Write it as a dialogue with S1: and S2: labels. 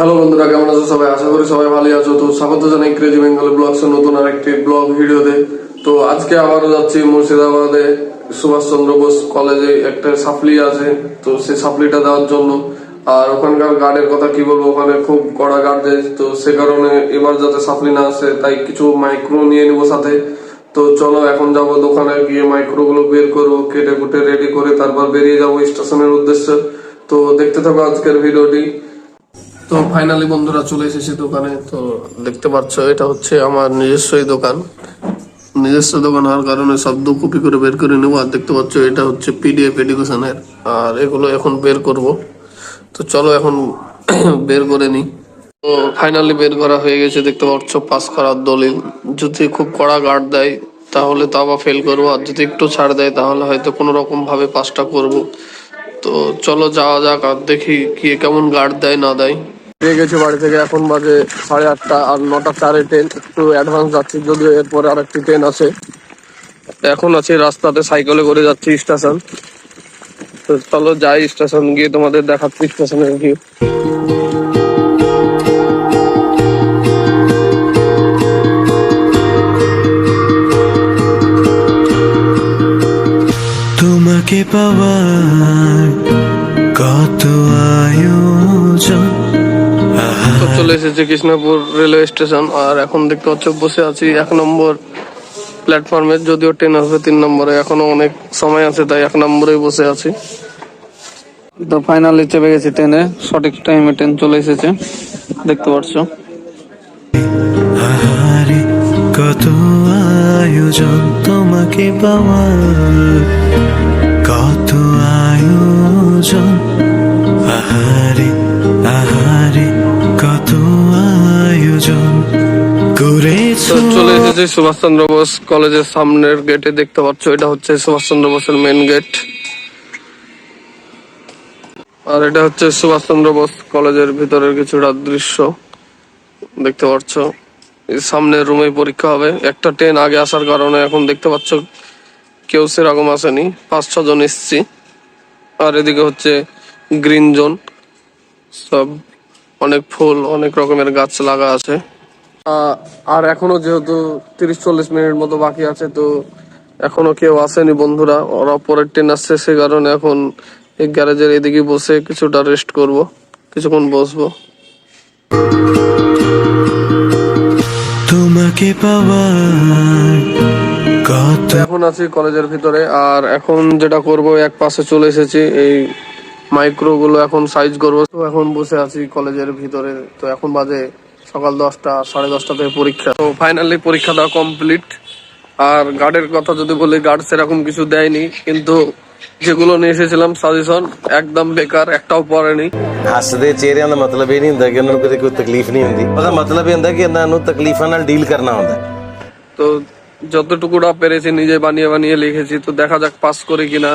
S1: Hello বন্ধুরা, কেমন আছো সবাই? আশা করি সবাই ভালো আছো। তো স্বাগত জানাই ক্রেজি বেঙ্গল ব্লগস নতুন আরেকটি ব্লগ ভিডিওতে। তো আজকে আবারও যাচ্ছি মুর্শিদাবাদে। সুভাষচন্দ্র বোস কলেজে একটা সাপ্লি আছে। তো সেই সাপ্লিটা দেওয়ার জন্য। আর ওখানকার গার্ডের কথা কি বলব, ওখানে খুব কড়া গার্ড দেয়। তো সে কারণে এবার যাতে সাপ্লি না আসে, তাই কিছু মাইক্রো নিয়ে নিবো সাথে। তো চলো, এখন যাব দোকানে, গিয়ে মাইক্রো গুলো বের করব কেটে কুটে রেডি করে তারপর বেরিয়ে যাব স্টেশনের উদ্দেশ্যে। তো দেখতে থাকো আজকের ভিডিওটি। তো ফাইনালি বন্ধুরা চলে এসেছি দোকানে। তো দেখতে পাচ্ছ, এটা হচ্ছে আমার নিজস্বই দোকান। নিজস্ব দোকান হওয়ার কারণে সব দু কপি করে বের করে নেব। আর দেখতে পাচ্ছ, এটা হচ্ছে পিডিএফ এডুকেশনের আর এগুলো এখন বের করব। তো চলো এখন বের করে নিই। তো ফাইনালি বের করা হয়ে গেছে, দেখতে পাচ্ছ, পাস করার দলিল। যদি খুব কড়া গার্ড দেয়, তাহলে তো আবার ফেল করব। আর যদি একটু ছাড় দেয়, তাহলে হয়তো কোনো রকম ভাবে পাসটা করব। তো চলো যাওয়া যাক, আর দেখি কি, কেমন গার্ড দেয়, না দেয়। পেয়ে গেছি বাড়ি থেকে। এখন বাজে সাড়ে আটটা আর নটা চারে ট্রেন একটু অ্যাডভান্স যাচ্ছি, যদিও এরপরে আর একটি ট্রেন আছে। এখন আছে রাস্তাতে সাইকেলে করে যাচ্ছি স্টেশন তো চলো যাই স্টেশন গিয়ে তোমাদের দেখাচ্ছি স্টেশনের ভিউ এসেছি কৃষ্ণপুর রেলওয়ে স্টেশন আর এখন দেখতে পাচ্ছ বসে আছি এক নম্বর প্ল্যাটফর্মে যদিও ট্রেন আসবে তিন নম্বরে, এখনও অনেক সময় আছে, তাই এক নম্বরে বসে আছি। তো ফাইনালি চেপে গেছি ট্রেনে সঠিক টাইমে ট্রেন চলে এসেছে, দেখতে পাচ্ছ।
S2: কত আয়োজন তোমাকে পাওয়ার, কত আয়োজন। আহারে
S1: চলে এসেছি সুভাষচন্দ্র বোস কলেজের সামনের গেটে দেখতে পাচ্ছ, এটা হচ্ছে সুভাষ সুভাষচন্দ্র বোসের মেন গেট আর এটা হচ্ছে সুভাষচন্দ্র বোস কলেজের ভিতরের কিছুটা দৃশ্য। দেখতে পাচ্ছ সামনের রুমে পরীক্ষা হবে। একটা ট্রেন আগে আসার কারণে এখন দেখতে পাচ্ছ কেউ সেরকম আসেনি। পাঁচ ছজন এসছি। আর এদিকে হচ্ছে গ্রিন জোন সব অনেক ফুল, অনেক রকমের গাছ লাগা আছে। আর এখনও যেহেতু তিরিশ চল্লিশ মিনিট মতো বাকি আছে তো এখনও কেউ আসেনি বন্ধুরা। ওরা পরের ট্রেন আসছে সে কারণে এখন এই গ্যারেজের এদিকে বসে কিছুটা রেস্ট করব কিছুক্ষণ বসবো।
S2: তোমাকে পাওয়ার
S1: এখন আছি কলেজের ভিতরে আর এখন যেটা করব এক পাশে চলে এসেছি এই মাইক্রো গুলো এখন সাইজ করব। তো এখন বসে আছি কলেজের ভিতরে তো এখন বাজে সকাল দশটা সাড়ে দশটা থেকে পরীক্ষা তো ফাইনালি পরীক্ষা দেওয়া কমপ্লিট আর গার্ডের কথা যদি বলি গার্ড সেরকম কিছু দেয়নি কিন্তু যেগুলো নিয়ে এসেছিলাম সাজেশন একদম বেকার একটাও পড়েনি
S3: ਹੱਸਦੇ ਚਿਹਰਿਆਂ ਦਾ ਮਤਲਬ ਇਹ ਨਹੀਂ ਹੁੰਦਾ ਕਿ ਉਹਨਾਂ ਨੂੰ ਕਦੇ ਕੋਈ ਤਕਲੀਫ ਨਹੀਂ ਹੁੰਦੀ ਉਹਦਾ ਮਤਲਬ ਇਹ ਹੁੰਦਾ ਕਿ ਇਹਨਾਂ ਨੂੰ ਤਕਲੀਫਾਂ ਨਾਲ ਡੀਲ ਕਰਨਾ ਹੁੰਦਾ
S1: তো যতটুকুটা পেরেছি নিজে বানিয়ে বানিয়ে লিখেছি তো দেখা যাক পাস করে কিনা